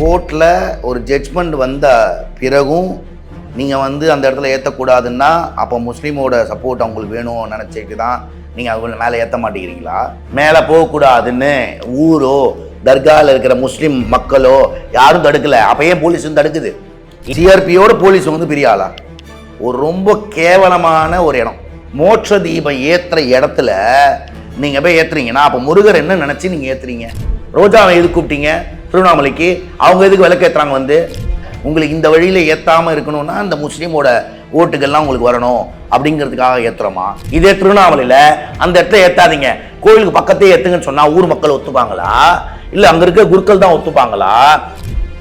கோர்ட்டில் ஒரு ஜட்ஜ்மெண்ட் வந்த பிறகும் நீங்கள் வந்து அந்த இடத்துல ஏற்றக்கூடாதுன்னா அப்போ முஸ்லீமோட சப்போர்ட் அவங்களுக்கு வேணும் நினச்சிட்டு தான் நீங்கள் அவங்க மேலே ஏற்ற மாட்டேங்கிறீங்களா? மேலே போகக்கூடாதுன்னு ஊரோ தர்காவில் இருக்கிற முஸ்லீம் மக்களோ யாரும் தடுக்கல. அப்போ ஏன் போலீஸ் வந்து தடுக்குது? சிஆர்பியோட போலீஸ் வந்து பெரிய ஆளா? ஒரு ரொம்ப கேவலமான ஒரு இடம். மோட்ச தீபம் ஏற்றுற இடத்துல நீங்கள் போய் ஏற்றுறீங்கன்னா அப்போ முருகர் என்ன நினச்சி நீங்கள் ஏற்றுறீங்க ரோஜாவை எது கூப்பிட்டீங்க? திருவண்ணாமலைக்கு அவங்க எதுக்கு விளக்கு ஏத்துறாங்க வந்து உங்களுக்கு இந்த வழியில ஏத்தாம இருக்கணும்னா இந்த முஸ்லீமோட ஓட்டுகள்லாம் உங்களுக்கு வரணும் அப்படிங்கிறதுக்காக ஏத்துறோமா? இதே திருவண்ணாமலையில அந்த இடத்துல ஏத்தாதீங்க. கோயிலுக்கு பக்கத்தே ஏத்துங்கன்னு சொன்னா ஊர் மக்கள் ஒத்துப்பாங்களா? இல்ல அங்க இருக்க குருக்கள் தான் ஒத்துப்பாங்களா?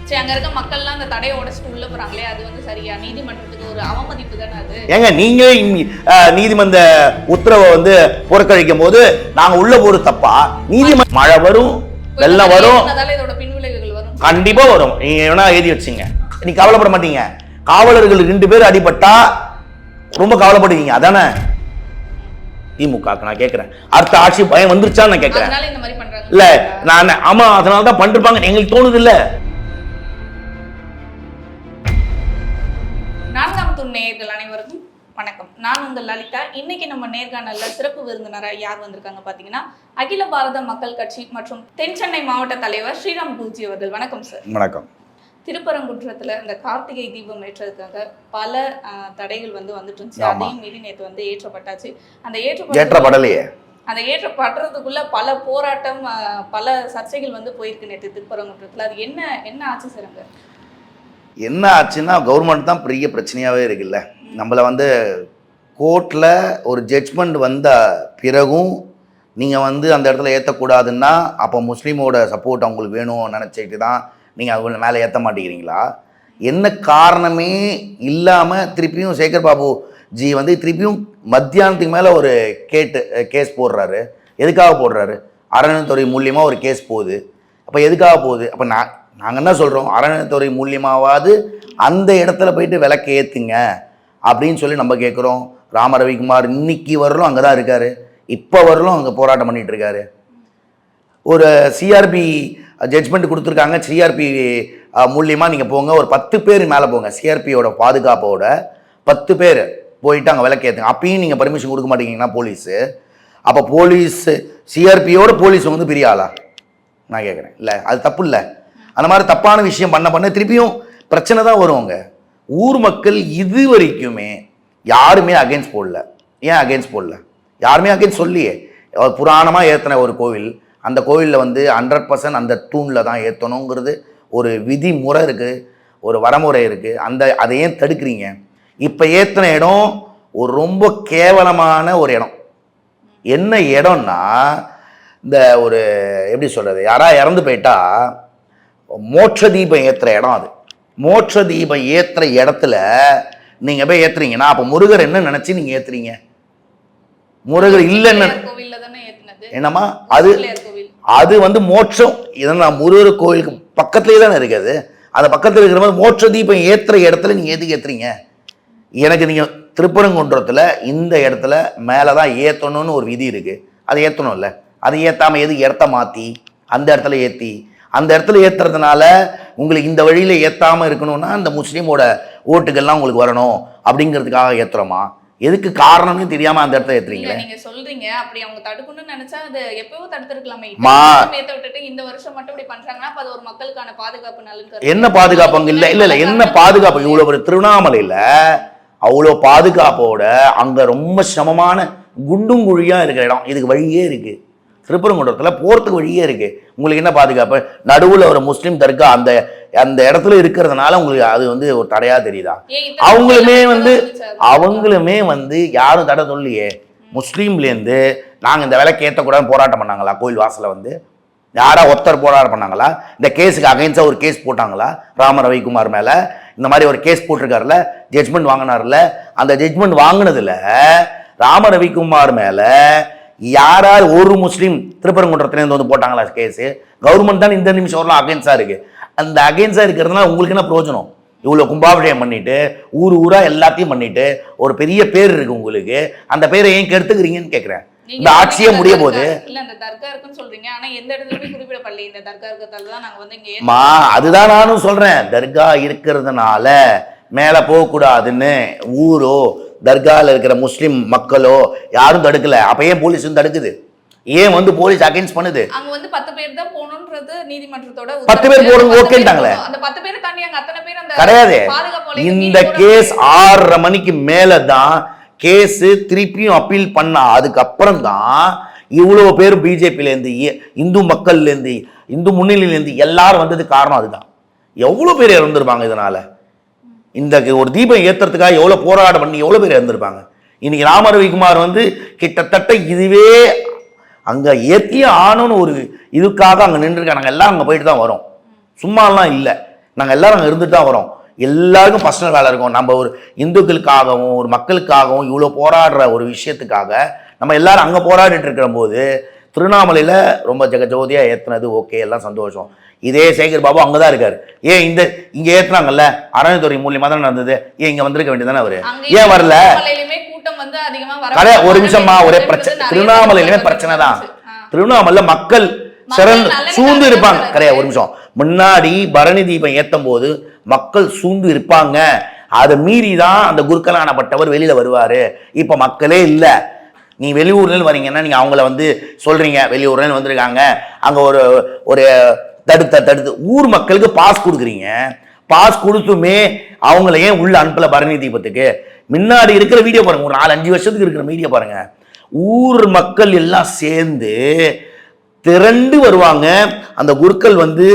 சரி அங்க இருக்க மக்கள்லாம் அந்த தடையை உடைச்சிட்டு உள்ள போறாங்களே அது வந்து சரியா? நீதிமன்றத்துக்கு ஒரு அவமதிப்பு தானே அது? ஏங்க நீங்க இங்க, அஹ், நீதிமன்ற உத்தரவை வந்து புறக்கணிக்கும் போது நாங்க உள்ள போறது தப்பா? நீதிமன்ற மழை வரும் வெள்ளம் வரும். இதோட கண்டிப்பா வரும். நீங்க வேணா எழுதி வச்சுங்க. நீ கவலைப்பட மாட்டீங்க. காவலர்கள் ரெண்டு பேர் அடிபட்டா ரொம்ப கவலைப்படுவீங்க. அதானே? திமுக நான் கேட்கிறேன் அடுத்த ஆட்சி பயம் வந்துருச்சான்னு நான் கேட்கிறேன் இல்ல நான் ஆமா அதனால தான் பண்ணிருப்பாங்க எங்களுக்கு தோணுது இல்ல நான்காம் துண் வணக்கம். நான் உங்கள் லலிதா. இன்னைக்கு நம்ம நேர்காணல்ல சிறப்பு விருந்தினரா யார் வந்திருக்காங்க பாத்தீங்கன்னா அகில பாரத மக்கள் கட்சி மற்றும் தென் சென்னை மாவட்ட தலைவர் ஸ்ரீராம் பூஜி அவர்கள். வணக்கம் சார் வணக்கம். திருப்பரங்குன்றத்துல இந்த கார்த்திகை தீபம் ஏற்றதுக்காக பல தடைகள் வந்து வந்துட்டு இருந்துச்சு. அதையும் மீறி நேற்று வந்து ஏற்றப்பட்டாச்சு. அந்த ஏற்றப்படலையே. அந்த ஏற்றப்படுறதுக்குள்ள பல போராட்டம் பல சர்ச்சைகள் வந்து போயிருக்கு நேற்று திருப்பரங்குன்றத்துல. அது என்ன என்ன ஆச்சு சார் அங்க? என்ன ஆச்சுன்னா கவர்மெண்ட் தான் பெரிய பிரச்சனையாகவே இருக்குல்ல. நம்மளை வந்து கோர்ட்டில் ஒரு ஜட்ஜ்மெண்ட் வந்த பிறகும் நீங்கள் வந்து அந்த இடத்துல ஏற்றக்கூடாதுன்னா அப்போ முஸ்லீமோட சப்போர்ட் அவங்களுக்கு வேணும் நினச்சிட்டு தான் நீங்கள் அவங்க மேலே ஏற்ற மாட்டேங்கிறீங்களா? என்ன காரணமே இல்லாமல் திருப்பியும் சேகர் பாபு ஜி வந்து திருப்பியும் மத்தியானத்துக்கு மேலே ஒரு கேட்டு கேஸ் போடுறாரு. எதுக்காக போடுறாரு? அறநிலைத்துறை மூலியமாக ஒரு கேஸ் போகுது. அப்போ எதுக்காக போகுது? அப்போ நான் நாங்கள் என்ன சொல்கிறோம் அறநிலைத்துறை மூலியமாவது அந்த இடத்துல போயிட்டு விளக்கு ஏற்றுங்க அப்படின்னு சொல்லி நம்ம கேட்குறோம் ராம ரவிக்குமார் இன்னைக்கு வரலும் அங்கே தான் இருக்கார். இப்போ வரலும் அங்கே போராட்டம் பண்ணிகிட்ருக்காரு ஒரு சிஆர்பி ஜட்ஜ்மெண்ட் கொடுத்துருக்காங்க. சிஆர்பி மூலியமாக நீங்கள் போங்க. ஒரு பத்து பேர் மேலே போங்க. சிஆர்பியோட பாதுகாப்போட பத்து பேர் போயிட்டு அங்கே விளக்கேற்றுங்க அப்பயும் நீங்கள் பர்மிஷன் கொடுக்க மாட்டீங்கன்னா போலீஸு. அப்போ போலீஸு சிஆர்பியோட போலீஸ் வந்து பெரிய ஆளா நான் கேட்குறேன் இல்லை அது தப்பு இல்லை. அந்த மாதிரி தப்பான விஷயம் பண்ண பண்ண திருப்பியும் பிரச்சனை தான் வருவாங்க ஊர் மக்கள் இது வரைக்குமே யாருமே அகைன்ஸ்ட் போடல. ஏன் அகைன்ஸ்ட் போடல? யாருமே அகைன்ஸ்ட் சொல்லியே. புராணமாக ஏற்றின ஒரு கோவில் அந்த கோவிலில் வந்து ஹண்ட்ரட் பர்சன்ட் அந்த தூணில் தான் ஏற்றணுங்கிறது ஒரு விதிமுறை இருக்குது ஒரு வரமுறை இருக்குது அந்த அதை ஏன் தடுக்கிறீங்க? இப்போ ஏற்றின இடம் ஒரு ரொம்ப கேவலமான ஒரு இடம். என்ன இடம்னா இந்த ஒரு எப்படி சொல்கிறது யாராக இறந்து போயிட்டா மோட்ச தீபம் ஏற்றுற இடம் அது. மோட்ச தீபம் ஏற்றுற இடத்துல நீங்கள் போய் ஏற்றுறீங்கன்னா அப்போ முருகர் என்ன நினச்சி நீங்கள் ஏற்றுறீங்க முருகர் இல்லைன்னு என்னம்மா? அது அது வந்து மோட்சம். இதெல்லாம் முருகர் கோயிலுக்கு பக்கத்துலேயே தானே இருக்குது. அந்த பக்கத்தில் இருக்கிற மாதிரி மோட்ச தீபம் ஏற்றுற இடத்துல நீங்கள் எதுக்கு ஏற்றுறீங்க எனக்கு நீங்கள் திருப்பரங்குன்றத்தில் இந்த இடத்துல மேலே தான் ஏற்றணும்னு ஒரு விதி இருக்குது அதை ஏற்றணும்ல அதை ஏற்றாமல் எதுக்கு இடத்த மாற்றி அந்த இடத்துல ஏற்றி அந்த இடத்துல ஏற்றுறதுனால உங்களுக்கு இந்த வழியில் ஏற்றாமல் இருக்கணும்னா அந்த முஸ்லீமோட ஓட்டுகள்லாம் உங்களுக்கு வரணும் அப்படிங்கிறதுக்காக ஏற்றுறோமா எதுக்கு காரணம்னு தெரியாமல் அந்த இடத்துல இல்ல ஏற்றுறீங்களே நீங்க சொல்றீங்க. அப்படி அவங்க தடுக்கணும்னு நினைச்சா அது எப்பவோ தடுத்திருக்கலாமே. ஏத்த விட்டுட்டு இந்த வருஷம் மட்டும் இப்படி பண்றாங்கன்னா அது ஒரு மக்களுக்கான பாதுகாப்பு நலன் என்ன பாதுகாப்பு அங்க இல்ல? இல்ல இல்ல. என்ன பாதுகாப்பு? இவ்வளவு ஒரு திருவண்ணாமலையில அவ்வளோ பாதுகாப்போட அங்க ரொம்ப சமமான குண்டும் குழியா இருக்கிற இடம். இதுக்கு வழியே இருக்கு. திருப்பரங்குன்றத்துல போறதுக்கு வழியே இருக்கு. உங்களுக்கு என்ன பாதுகாப்பு? நடுவுல ஒரு முஸ்லீம் தர்கா அந்த அந்த இடத்துல இருக்கிறதுனால உங்களுக்கு அது வந்து ஒரு தடையா தெரியுதா? அவங்களுமே வந்து? அவங்களுமே வந்து யாரும் தடை சொல்லியே முஸ்லீம்லேருந்து நாங்கள் இந்த விலைக்கு ஏற்றக்கூடாதுன்னு போராட்டம் பண்ணாங்களா? கோயில் வாசல்ல வந்து. யாரா ஒருத்தர் போராட்டம் பண்ணாங்களா? இந்த கேஸுக்கு அகைன்ஸ்டாக ஒரு கேஸ் போட்டாங்களா? ராம ரவிக்குமார் மேலே. இந்த மாதிரி ஒரு கேஸ் போட்டிருக்காருல ஜட்ஜ்மெண்ட் வாங்கினார்ல அந்த ஜட்ஜ்மெண்ட் வாங்கினதுல ராம ரவிக்குமார் மேலே யாரார் ஒரு முஸ்லீம் திருப்பரங்குன்றத்துலேருந்து வந்து போட்டாங்களா கேஸு? கவர்மெண்ட் தான் இந்த நிமிஷம் வரலாம் அகைன்ஸ்டாக இருக்குது அந்த அகைன்ஸ்டாக இருக்கிறதுனால உங்களுக்கு என்ன பிரயோஜனம்? இவ்வளோ கும்பாபிஷேகம் பண்ணிட்டு ஊர் ஊரா எல்லாத்தையும் பண்ணிட்டு ஒரு பெரிய பேர் இருக்கு உங்களுக்கு. அந்த பேரை ஏன் கெடுத்துக்கிறீங்கன்னு கேட்குறேன் இந்த ஆட்சியே முடிய ஏன் மா அதுதான் நானும் சொல்றேன். தர்கா இருக்கிறதுனால மேல போகக்கூடாதுன்னு ஊரோ தர்கால இருக்கிற முஸ்லிம் மக்களோ யாரும் தடுக்கல அப்ப ஏன் போலீஸ் வந்து தடுக்குது ஏன் வந்து போலீஸ் அகைன்ஸ்ட் பண்ணுது அங்க வந்து பத்து பேர் தான் போகணும்ன்றது நீதிமன்றத்தோட பத்து பேர். போறது. போகணும். அந்த பத்து பேரை தாண்டி அங்க அத்தனை பேர் அந்த கிடையாது. இந்த கேஸ். ஆறரை மணிக்கு மேல தான் கேஸ் திருப்பியும் அப்பீல் பண்ணா அதுக்கப்புறம் தான் இவ்வளவு பேர் பிஜேபியில இருந்து இ- இந்து மக்கள்ல இருந்து இந்து முன்னிலையில இருந்து எல்லாரும் வந்தது காரணம் அதுதான் எவ்வளவு பேர் இறந்திருப்பாங்க இதனால இந்த ஒரு தீபம் ஏற்றுறதுக்காக எவ்வளோ போராட்டம் பண்ணி எவ்வளோ பேர் இறந்துருப்பாங்க? இன்னைக்கு ராம ரவிக்குமார் வந்து கிட்டத்தட்ட இதுவே அங்கே ஏற்றிய ஆணும்னு ஒரு இதுக்காக அங்கே நின்றுருக்காங்க. நாங்கள் எல்லாம் அங்கே போயிட்டு தான் வரோம். சும்மாலாம் இல்லை. நாங்கள் எல்லாரும் அங்கே இருந்துட்டு தான் வரோம். எல்லாருக்கும் பர்சனல் வேலை இருக்கும். நம்ம ஒரு இந்துக்களுக்காகவும் ஒரு மக்களுக்காகவும் இவ்வளோ போராடுற ஒரு விஷயத்துக்காக நம்ம எல்லாரும் அங்கே போராடிட்டு இருக்கிற போது திருவண்ணாமலையில் ரொம்ப ஜெகஜோதியாக ஏற்றுனது ஓகே எல்லாம் சந்தோஷம். இதே சேகர் பாபு அங்கே தான் இருக்காரு. ஏன் இந்த இங்கே ஏற்றுனாங்கல்ல அறநிலைத்துறை மூலியமாக தான் நடந்தது. ஏன் இங்கே வந்திருக்க வேண்டியதானே அவரு? ஏன் வரல? கடை ஒரு நிமிஷமா ஒரே பிரச்சனை. திருவண்ணாமலையிலுமே பிரச்சனை தான். திருவண்ணாமலை மக்கள் சிறந்து சூழ்ந்து இருப்பாங்க. கிடையாது ஒரு நிமிஷம். முன்னாடி பரணி தீபம் ஏத்தும் போது மக்கள் சூழ்ந்து இருப்பாங்க. அதை மீறி தான் அந்த குருக்கலானப்பட்டவர் வெளியில வருவாரு. இப்ப மக்களே இல்ல. நீ வெளியூர்ல வரீங்கன்னா நீங்க அவங்கள வந்து சொல்றீங்க. வெளியூர்ல வந்திருக்காங்க. அங்க ஒரு ஒரு தடுத்த தடுத்து. ஊர் மக்களுக்கு பாஸ் கொடுக்குறீங்க. பாஸ் கொடுத்துமே அவங்கள ஏன் உள்ள அனுப்பல பரணி தீபத்துக்கு? முன்னாடி இருக்கிற வீடியோ பாருங்க. ஒரு நாலு அஞ்சு வருஷத்துக்கு இருக்கிற வீடியோ பாருங்க. ஊர் மக்கள் எல்லாம் சேர்ந்து திரண்டு வருவாங்க. அந்த குருக்கள் வந்து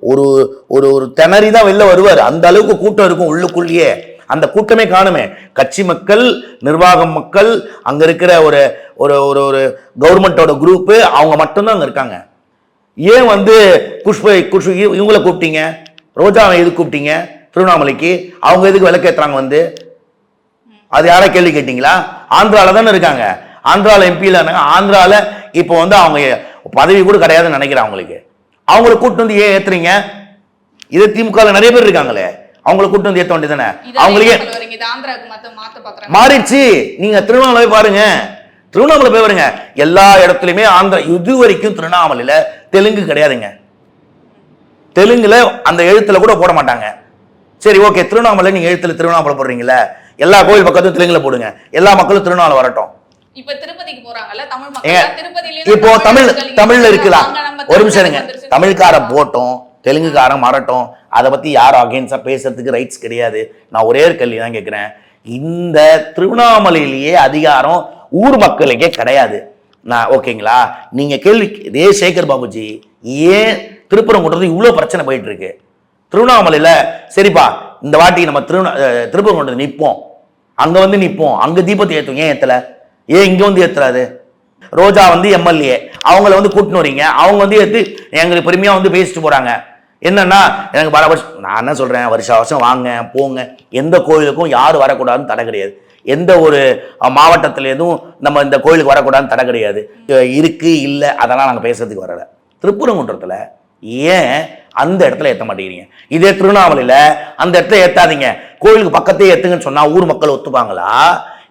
ஒரு ஒரு ஒரு திணறி தான் வெளில வருவார். அந்த அளவுக்கு கூட்டம் இருக்கும் உள்ளுக்குள்ளேயே. அந்த கூட்டமே காணுமே. கட்சி மக்கள் நிர்வாகம் மக்கள் அங்கே இருக்கிற ஒரு ஒரு ஒரு ஒரு கவர்மெண்ட்டோட குரூப்பு அவங்க மட்டும்தான் அங்கே இருக்காங்க. ஏன் வந்து புஷ்ப குஷ் இவங்கள கூப்பிட்டீங்க? ரோஜாவை எதுக்கு கூப்பிட்டீங்க? திருவண்ணாமலைக்கு. அவங்க எதுக்கு விளக்கேத்துறாங்க வந்து? அது யாரா கேள்வி கேட்டீங்களா? ஆந்திரால தானே இருக்காங்க. ஆந்திரால எம்பியில் இருந்தாங்க. ஆந்திரால இப்போ வந்து அவங்க பதவி கூட கிடையாதுன்னு நினைக்கிறேன் அவங்களுக்கு. அவங்கள கூட்டு வந்து ஏன் ஏத்துறீங்க? இது திமுக ல நிறைய பேர் இருக்காங்களே. அவங்கள கூட்டு வந்து ஏத்த வேண்டியதானே பாக்குறாங்க. மாறிடுச்சு. நீங்க திருவண்ணாமலை பாருங்க. திருவண்ணாமலை போய் பாருங்க. எல்லா இடத்துலயுமே ஆந்திரா இது வரைக்கும் திருவண்ணாமலையில தெலுங்கு கிடையாதுங்க. தெலுங்குல அந்த எழுத்துல கூட போட மாட்டாங்க. சரி ஓகே. திருவண்ணாமலை நீங்க எழுத்துல திருவண்ணாமலை போடுறீங்கல்ல எல்லா கோயில் பக்கத்தும் தெலுங்குல போடுங்க. எல்லா மக்களும் திருவண்ணாமலை வரட்டும். இப்ப தமிழ் தமிழ்ல இருக்கலாம். ஒரு நிமிஷம் இருங்க. தமிழ்காரன் போட்டோம் தெலுங்குக்காரன் மாறட்டும் அதை பத்தி யாரும் அகேன்ஸ்டா பேசுறதுக்கு ரைட்ஸ் கிடையாது. நான் ஒரே ஒரு கேள்வி தான் கேட்கிறேன் இந்த திருவண்ணாமலையிலேயே அதிகாரம் ஊர் மக்களுக்கே கிடையாது. நான் ஓகேங்களா? நீங்கள் கேள்வி இதே சேகர் பாபுஜி ஏன் திருப்பரங்குன்றது இவ்வளோ பிரச்சனை போயிட்டு இருக்கு திருவண்ணாமலையில் சரிப்பா இந்த வாட்டி நம்ம திருவண்ணா அஹ், திருப்பரங்குன்றது நிற்போம் அங்கே வந்து நிற்போம் அங்கே தீபத்தை ஏற்றும் ஏன் ஏற்றலை ஏன் இங்கே வந்து ஏத்துறாரு? ரோஜா வந்து எம்எல்ஏ. அவங்கள வந்து கூட்டின்னு வரீங்க. அவங்க வந்து ஏற்று எங்களுக்கு பெருமையாக வந்து பேசிட்டு போகிறாங்க என்னன்னா எனக்கு பல வருஷம் நான் என்ன சொல்கிறேன் வருஷ வருஷம் வாங்க போங்க. எந்த கோயிலுக்கும் யாரும் வரக்கூடாதுன்னு தடை கிடையாது. எந்த ஒரு மாவட்டத்தில் எதுவும் நம்ம இந்த கோயிலுக்கு வரக்கூடாதுன்னு தடை கிடையாது. இருக்குது இல்லை அதெல்லாம் நாங்கள் பேசுறதுக்கு வரலை. திருப்பரங்குன்றத்தில் ஏன் அந்த இடத்துல ஏற்ற மாட்டேங்கிறீங்க? இதே திருவண்ணாமலையில் அந்த இடத்துல ஏற்றாதீங்க கோயிலுக்கு பக்கத்தே ஏற்றுங்கன்னு சொன்னால் ஊர் மக்கள் ஒத்துப்பாங்களா?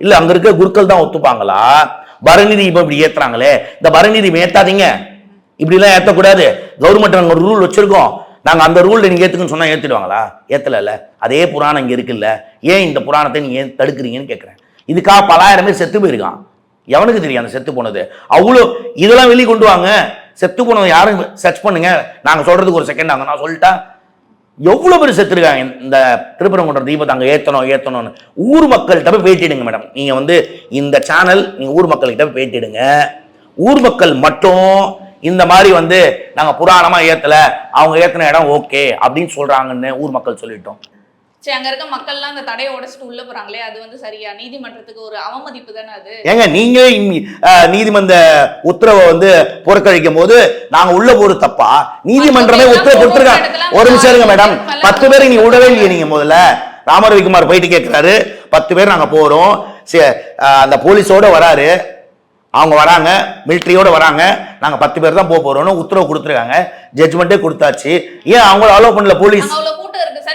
இல்லை அங்கே இருக்க குருக்கள் தான் ஒத்துப்பாங்களா? பரணி தீபம் இப்படி ஏற்றுறாங்களே இந்த பரணி தீபம் இப்படிலாம் ஏற்றக்கூடாது கவர்மெண்ட் நாங்கள் ஒரு ரூல் வச்சுருக்கோம். நாங்கள் அந்த ரூலில் நீங்கள் ஏற்றுக்குன்னு சொன்னால் ஏற்றுடுவாங்களா ஏத்தல அதே புராணம் இங்கே இருக்குல்ல. ஏன் இந்த புராணத்தை நீங்கள் ஏன் தடுக்கிறீங்கன்னு கேட்குறேன் இதுக்காக பலாயிரம் பேர் செத்து போயிருக்கான். எவனுக்கு தெரியும் அந்த செத்து போனது? அவ்வளோ இதெல்லாம் வெளியே கொண்டு வாங்க. செத்து போனவங்க யாரும் சர்ச் பண்ணுங்க. நாங்கள் சொல்கிறதுக்கு ஒரு செகண்ட் ஆகும் நான் சொல்லிட்டா. எவ்வளோ பேர் செத்துருக்காங்க இந்த திருப்பரங்குன்ற தீபத்தை அங்கே ஏற்றணும் ஏற்றணும்னு ஊர் மக்கள்கிட்ட போய் பேட்டிடுங்க மேடம் நீங்கள் வந்து இந்த சேனல் நீங்கள் ஊர் மக்கள்கிட்ட போய் பேட்டிடுங்க. ஊர் மக்கள் மட்டும் இந்த மாதிரி வந்து நாங்க புராணமா ஏத்தல அவங்க ஏத்தின இடம் ஓகே அப்படின்னு சொல்றாங்கன்னு ஊர் மக்கள் சொல்லிட்டோம். சரி அங்க இருக்க மக்கள்லாம் அந்த தடையை உடைச்சிட்டு உள்ள போறாங்களே அது வந்து சரியா? நீதிமன்றத்துக்கு ஒரு அவமதிப்பு தானே அது? ஏங்க நீங்க நீதிமன்ற உத்தரவை வந்து புறக்கணிக்கும் போது நாங்க உள்ள போறது தப்பா? நீதிமன்றமே உத்தரவு கொடுத்துருக்காங்க ஒரு நிமிஷம் இருங்க மேடம். பத்து பேரை நீங்க விடவே இல்லையே நீங்க முதல்ல. ராம ரவிக்குமார் போயிட்டு கேட்கிறாரு பத்து பேர் நாங்க போறோம். அந்த போலீஸோட வராரு. அவங்க வராங்க மிலிட்ரியோட வராங்க. நாங்க பத்து பேர் தான் போக போறோம்னு உத்தரவு கொடுத்துருக்காங்க. ஜட்ஜ்மெண்ட்டே கொடுத்தாச்சு. ஏன் அவங்கள அலோவ் பண்ணல போலீஸ்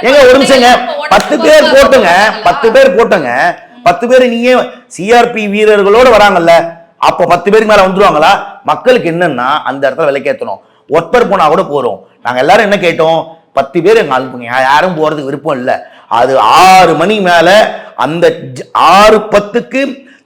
ஏங்க ஒரு நிமிஷங்க. பத்து பேர். போட்டுங்க. பத்து பேர் போட்டுங்க. பத்து பேர் நீங்க சிஆர்பி வீரர்களோட வராங்கல்ல. அப்போ பத்து பேருக்கு மேல வந்துருவாங்களா? மக்களுக்கு என்னன்னா அந்த இடத்துல விலைக்கேற்றணும் ஒருத்தர் போனா கூட போறோம். நாங்க எல்லாரும் என்ன கேட்டோம்? பத்து பேர் எங்க அனுப்புங்க யாரும் போறதுக்கு விருப்பம் இல்லை. அது ஆறு மணி மேல அந்த ஆறு பத்துக்கு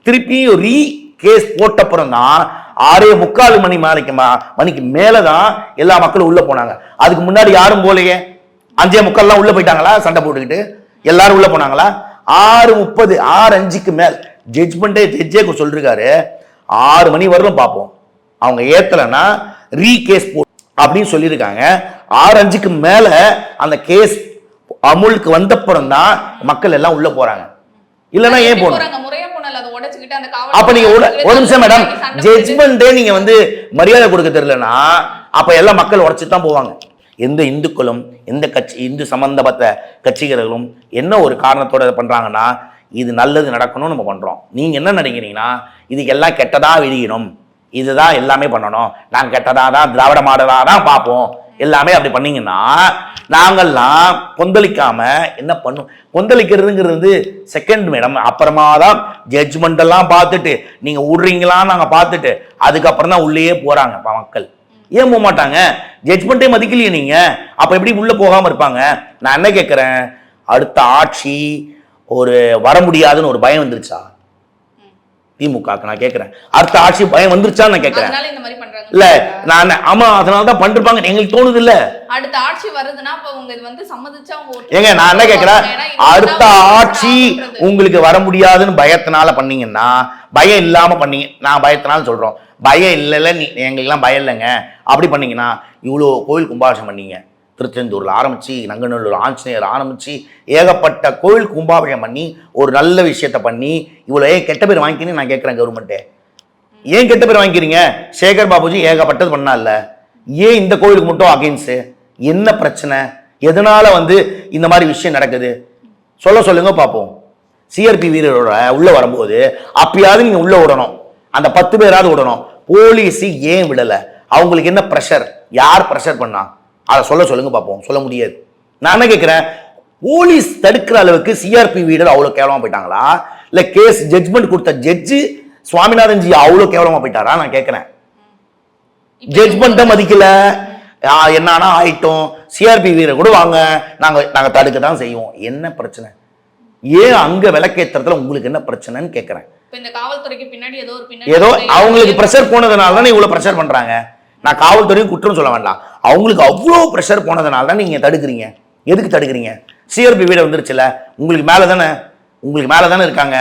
திருப்பி ரீ கேஸ் போட்டப்புறம் தான் ஆறே முக்கால் மணி மேலைக்கு மா- மணிக்கு மேலதான் எல்லா மக்களும் உள்ள போனாங்க. அதுக்கு முன்னாடி யாரும் போலையே அஞ்சே முக்கால்லாம் உள்ள போயிட்டாங்களா? சண்டை போட்டுக்கிட்டு. எல்லாரும் உள்ள போனாங்களா? ஆறு முப்பது ஆறு அஞ்சுக்கு மேல். ஜட்ஜ்மெண்ட்டே ஜட்ஜே சொல்லிருக்காரு. ஆறு மணி வரலும் பார்ப்போம் அவங்க ஏத்தலைன்னா ரீ கேஸ் போ அப்படின்னு சொல்லியிருக்காங்க. ஆறு அஞ்சுக்கு மேல அந்த கேஸ் அமுலுக்கு வந்தப்புறம் தான் மக்கள் எல்லாம் உள்ள போறாங்க. இல்லைன்னா ஏன் போகணும்? உடைச்சுக்கிட்டு அந்த காவல் அப்ப நீங்க ஒரு நிமிஷம் மேடம் ஜட்ஜ்மெண்டே நீங்க வந்து மரியாதை கொடுக்க தெரியலனா அப்ப எல்லாம் மக்கள் உடச்சு தான் போவாங்க. எந்த இந்துக்களும் எந்த கட்சி இந்து சம்பந்தப்பட்ட கட்சிகளும் என்ன ஒரு காரணத்தோட இதை பண்றாங்கன்னா இது நல்லது நடக்கணும்னு நம்ம பண்றோம். நீங்க என்ன நினைக்கிறீங்கன்னா இதுக்கு எல்லாம் கெட்டதா விதிக்கணும். இதுதான் எல்லாமே பண்ணணும். நாங்க கெட்டதா தான் திராவிட மாடலா தான் பார்ப்போம். எல்லாமே அப்படி பண்ணீங்கன்னா நாங்கள்லாம் கொந்தளிக்காம என்ன பண்ணும்? கொந்தளிக்கிறதுங்கிறது செகண்ட் மேடம் அப்புறமா தான் ஜட்ஜ்மெண்ட் எல்லாம் பார்த்துட்டு நீங்க விடுறீங்களான்னு நாங்கள் பார்த்துட்டு அதுக்கப்புறம் தான் உள்ளேயே போறாங்க மக்கள். ஏன் போக மாட்டாங்க? ஜட்ஜ்மெண்ட்டே மதிக்கலையே நீங்க. அப்ப எப்படி உள்ள போகாம இருப்பாங்க? நான் என்ன கேட்குறேன் அடுத்த ஆட்சி ஒரு வர முடியாதுன்னு ஒரு பயம் வந்துருச்சா? திமுகக்கு நான் கேட்கிறேன் அடுத்த ஆட்சி பயம் வந்துருச்சான்னு நான் கேட்கிறேன் இல்ல நான் ஆமா அதனால தான் பண்ணிருப்பாங்க. எங்களுக்கு தோணுது இல்ல. அடுத்த ஆட்சி வருதுன்னா அப்ப உங்க இது வந்து சம்மதிச்சா ஏங்க நான் என்ன கேட்கிறேன் அடுத்த ஆட்சி. உங்களுக்கு வர முடியாதுன்னு பயத்தினால பண்ணீங்கன்னா பயம் இல்லாம பண்ணீங்க நான் பயத்தினால சொல்றோம். பயம் இல்லைல்ல நீ எங்களுக்கெல்லாம் பயம் இல்லைங்க. அப்படி பண்ணீங்கன்னா இவ்வளோ கோயில் கும்பாபிஷேகம் பண்ணீங்க. திருச்செந்தூரில் ஆரம்பித்து நங்கநல்லூர் ஆஞ்சநேயர் ஆரம்பித்து ஏகப்பட்ட கோயில் கும்பாபிஷேகம் பண்ணி ஒரு நல்ல விஷயத்த பண்ணி இவ்வளோ ஏன் கெட்ட பேர் வாங்கிக்கின்னு நான் கேட்குறேன் கவர்மெண்ட்டே. ஏன் கெட்ட பேர் வாங்கிக்கிறீங்க? சேகர் பாபுஜி ஏகப்பட்டது பண்ணால ஏன் இந்த கோயிலுக்கு மட்டும் அகைன்ஸு என்ன பிரச்சனை? எதனால் வந்து இந்த மாதிரி விஷயம் நடக்குது? சொல்ல சொல்லுங்க பார்ப்போம். சிஆர்பி வீரரோட உள்ளே வரும்போது அப்பயாவது நீங்கள் உள்ளே விடணும் அந்த பத்து பேராவது விடணும் போலீஸு ஏன் விடலை? அவங்களுக்கு என்ன ப்ரெஷர் யார் ப்ரெஷர் பண்ணா? அதை சொல்ல சொல்லுங்க பார்ப்போம். சொல்ல முடியாது. நான் என்ன கேட்கிறேன்? போலீஸ் தடுக்கிற அளவுக்கு சிஆர்பி வீரர் அவ்வளோ கேவலமா போயிட்டாங்களா? இல்ல கேஸ் ஜட்ஜ்மெண்ட் கொடுத்த ஜட்ஜு சுவாமிநாதன் ஜி அவ்வளோ கேவலமா போயிட்டாரா? நான் கேட்கிறேன். ஜட்ஜ்மெண்ட்டை மதிக்கல. என்னன்னா ஆயிட்டோம். சிஆர்பி வீரர் கூட வாங்க. நாங்க நாங்க தடுக்க தான் செய்வோம். என்ன பிரச்சனை? ஏன் அங்க விளக்கேத்துறதுல உங்களுக்கு என்ன பிரச்சனைன்னு கேட்கறேன். இப்ப இந்த காவல்துறைக்கு பின்னாடி ஏதோ அவங்களுக்கு ப்ரெஷர் போனதுனால தான் இவ்வளவு ப்ரெஷர் பண்றாங்க. நான் காவல்துறையும் குற்றம் சொல்ல வேண்டாம். அவங்களுக்கு அவ்வளோ ப்ரெஷர் போனதுனால தான் நீங்க தடுக்கிறீங்க. எதுக்கு தடுக்கிறீங்க? சிஆர்பி வீடு வந்துருச்சுல. உங்களுக்கு மேல தானே? உங்களுக்கு மேல தானே இருக்காங்க?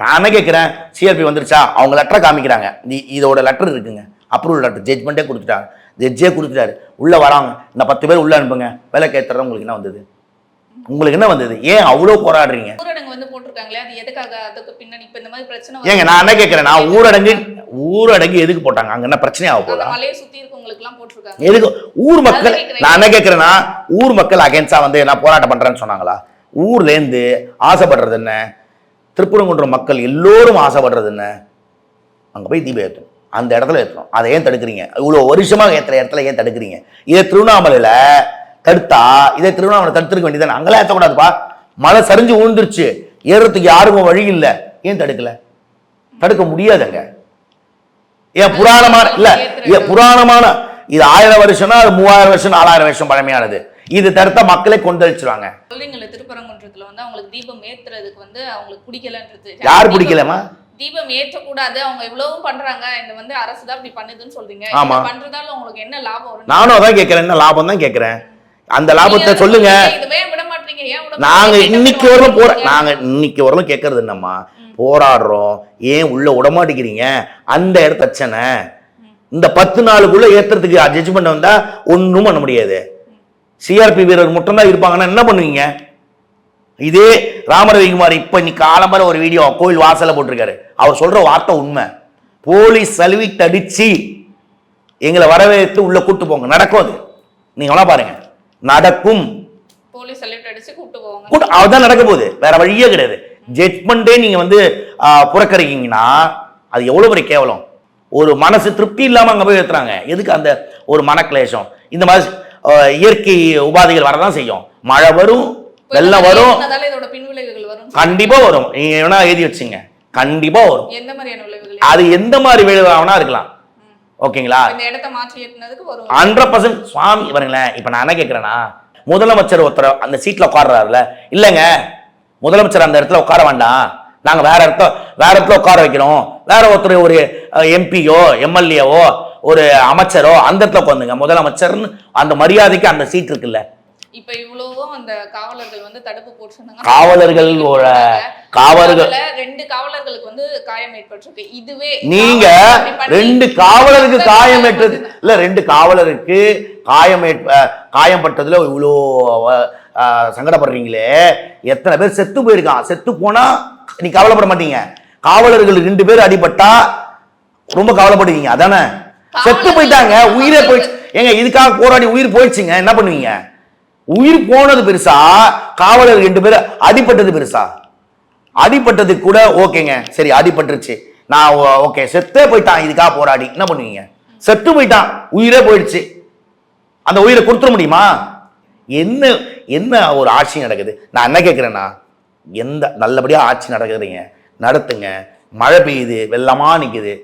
நான் கேட்கிறேன் சிஆர்பி வந்துருச்சா? அவங்க லெட்டரை காமிக்கிறாங்க. இதோட லெட்டர் இருக்குங்க. அப்ரூவல் லெட்டர் ஜட்ஜ்மெண்ட்டே கொடுத்துட்டாங்க ஜட்ஜே கொடுத்துட்டாரு. உள்ள வராங்க. இந்த பத்து பேர் உள்ள அனுப்புங்க. வேலை கேட்கறது உங்களுக்கு என்ன வந்தது? உங்களுக்கு என்ன வந்தது? ஏன் அவ்வளோ போராடுறீங்க? ஊரடங்கு வந்து போட்டிருக்காங்களே அது எதுக்காக? அதுக்கு பின்னாடி இப்ப இந்த மாதிரி பிரச்சனை ஏங்க நான் என்ன கேட்கிறேன் நான் ஊரடங்கு ஊரடங்கு எதுக்கு போட்டாங்க? அங்க என்ன பிரச்சனை ஆக போதா? எதுக்கு? ஊர் மக்கள். நான் என்ன கேட்கிறேன்னா ஊர் மக்கள் அகேன்ஸ்டா வந்து நான் போராட்டம் பண்றேன்னு சொன்னாங்களா? ஊர்ல இருந்து ஆசைப்படுறது என்ன? திருப்பரங்குன்றம் மக்கள் எல்லோரும் ஆசைப்படுறது என்ன? அங்க போய் தீபம் ஏற்றணும் அந்த இடத்துல ஏற்றணும் அதை ஏன் தடுக்கிறீங்க? இவ்வளோ வருஷமாக ஏற்றுற இடத்துல ஏன் தடுக்கிறீங்க? இதை திருவண்ணாமலையில தடுத்தா இதை திருவண்ணாமலை தடுத்துருக்க வேண்டியதானே அங்கெல்லாம் ஏற்றக்கூடாதுப்பா மழை சரிஞ்சு விழுந்துருச்சு. ஏறுறதுக்கு யாருக்கும் வழி இல்லை. ஏன் தடுக்கல? தடுக்க முடியாதுங்க. ஏன் புராணமான இல்ல புராணமான இது ஆயிரம் வருஷம்னா அது மூவாயிரம் வருஷம் நாலாயிரம் வருஷம் பழமையானது. இது தடுத்தா மக்களே கொந்தளிச்சிருவாங்க. சொல்றீங்கல்ல திருப்பரங்குன்றத்துல வந்து அவங்களுக்கு தீபம் ஏத்துறதுக்கு வந்து அவங்களுக்கு பிடிக்கலன்றது. யார் பிடிக்கலமா தீபம் ஏற்றக்கூடாது அவங்க இவ்வளவும் பண்றாங்க இந்த வந்து அரசு தான் இப்படி பண்ணுதுன்னு சொல்றீங்க. ஆமா. பண்றதால உங்களுக்கு என்ன லாபம் வரும் நானும் அதான் கேட்கிறேன் என்ன லாபம் தான் கேட்கிறேன் அந்த லாபத்தை சொல்லுங்க. நாங்க? இன்னைக்கு வரலும் போற சொல்றீங்க. நாங்க இன்னைக்கு வரலும் கேட்கறது என்னம்மா? போராடுறோம். ஏன் உள்ள விடமாட்டேங்கிறீங்க அந்த இடத்த பிரச்சனை இந்த பத்து நாளுக்குள்ள ஏத்துறதுக்கு ஜட்ஜ்மெண்ட் வந்தா ஒண்ணும் பண்ண முடியாது. சிஆர்பி வீரர் மட்டும்தான் இருப்பாங்கன்னா என்ன பண்ணுவீங்க? இதே ராமரவிக்குமார் இப்ப இன்னைக்கு காலம்பர ஒரு வீடியோ கோயில் வாசல்ல போட்டிருக்காரு. அவர் சொல்ற வார்த்தை உண்மை. போலீஸ் சலுவிட்டு அடிச்சு எங்களை வரவேற்று உள்ள கூட்டு போங்க. நடக்கும் அது. நீங்க வேணா பாருங்க. நடக்கும். அதுதான் நடக்க போகுது. வேற வழியே கிடையாது. ஜட்மெண்ட்டே நீங்க வந்து புறக்கணிக்கீங்கன்னா அது எவ்வளவு பெரிய கேவலம்? ஒரு மனசு திருப்தி இல்லாம அங்க போய் ஏத்துறாங்க எதுக்கு அந்த ஒரு மனக்லேஷம் இந்த மாதிரி இயற்கை உபாதைகள் வரதான் செய்யும். மழை வரும் வெள்ளம் வரும். பின்விளைவுகள் வரும். கண்டிப்பா வரும். நீங்க வேணா எழுதி வச்சுங்க. கண்டிப்பா வரும். அது எந்த மாதிரி விளைவு வேணா இருக்கலாம் ஓகேங்களா? ஹண்ட்ரட் பர்சன்ட் சுவாமி பாருங்களேன் இப்போ நான் என்ன கேட்குறேன்னா முதலமைச்சர் ஒருத்தர் அந்த சீட்டில் உட்கார்றாருல. இல்லைங்க. முதலமைச்சர் அந்த இடத்துல உட்கார வேண்டாம். நாங்கள் வேற இடத்துல வேற இடத்துல உட்கார வைக்கிறோம் வேற ஒருத்தர் ஒரு எம்பியோ எம்எல்ஏவோ ஒரு அமைச்சரோ அந்த இடத்துல உட்காந்துங்க. முதலமைச்சர்னு அந்த மரியாதைக்கு அந்த சீட் இருக்குல்ல. இப்ப இவ்வளவும் அந்த காவலர்கள் வந்து தடுப்பு போட்டிருந்தாங்க காவலர்கள் ரெண்டு காவலர்களுக்கு வந்து காயம் ஏற்பட்டிருக்கு. இதுவே நீங்க ரெண்டு காவலருக்கு காயம் ஏற்றது இல்ல ரெண்டு காவலருக்கு காயம் ஏற்ப காயம்பட்டதுல இவ்வளோ அஹ், சங்கடப்படுறீங்களே. எத்தனை பேர் செத்து போயிருக்கான். செத்து போனா நீ கவலைப்பட மாட்டீங்க. காவலர்கள் ரெண்டு பேர் அடிபட்டா ரொம்ப கவலைப்படுவீங்க. அதானே? செத்து போயிட்டாங்க. உயிரே போயிடுச்சு. ஏங்க இதுக்காக போராடி உயிர் போயிடுச்சுங்க. என்ன பண்ணுவீங்க? உயிர் போனது பெருசா? காவலர் ரெண்டு பேர் அடிபட்டது பெருசா? அடிபட்டது கூட ஓகேங்க. சரி அடிபட்டுருச்சு. நான் ஓகே. செத்தே போயிட்டான். இதுக்காக போராடி. என்ன பண்ணுவீங்க? செத்து போயிட்டான். உயிரே போயிடுச்சு. அந்த உயிரை கொடுத்துட முடியுமா? என்ன என்ன ஒரு ஆட்சி நடக்குது? நான் என்ன கேட்குறேன்னா எந்த நல்லபடியாக ஆட்சி நடக்குதுங்க நடத்துங்க. மழை பெய்யுது வெள்ளமாக நிற்குது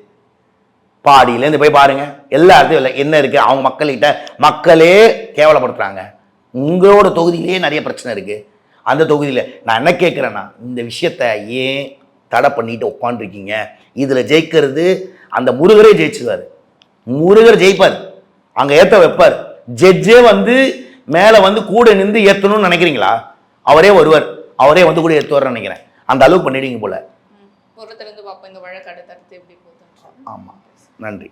பாடியிலேருந்து போய் பாருங்கள் எல்லா இடத்தையும் இல்லை. என்ன இருக்குது அவங்க மக்கள்கிட்ட மக்களே கேவலப்படுத்துறாங்க. உங்களோட தொகுதியிலேயே நிறைய பிரச்சனை இருக்குது அந்த தொகுதியில் நான் என்ன கேட்குறேன்னா இந்த விஷயத்த ஏன் தடை பண்ணிட்டு உட்காந்துருக்கீங்க இதில் ஜெயிக்கிறது அந்த முருகரே ஜெயிச்சுவார் முருகர் ஜெயிப்பார். அங்கே ஏற்ற வைப்பார். ஜட்ஜே வந்து மேலே வந்து கூட நின்று ஏற்றணும்னு நினைக்கிறீங்களா? அவரே வருவார் அவரே வந்து கூட ஏற்றுவார்னு நினைக்கிறேன். அந்த அளவுக்கு பண்ணிடுவீங்க போல. ஆமாம் நன்றி.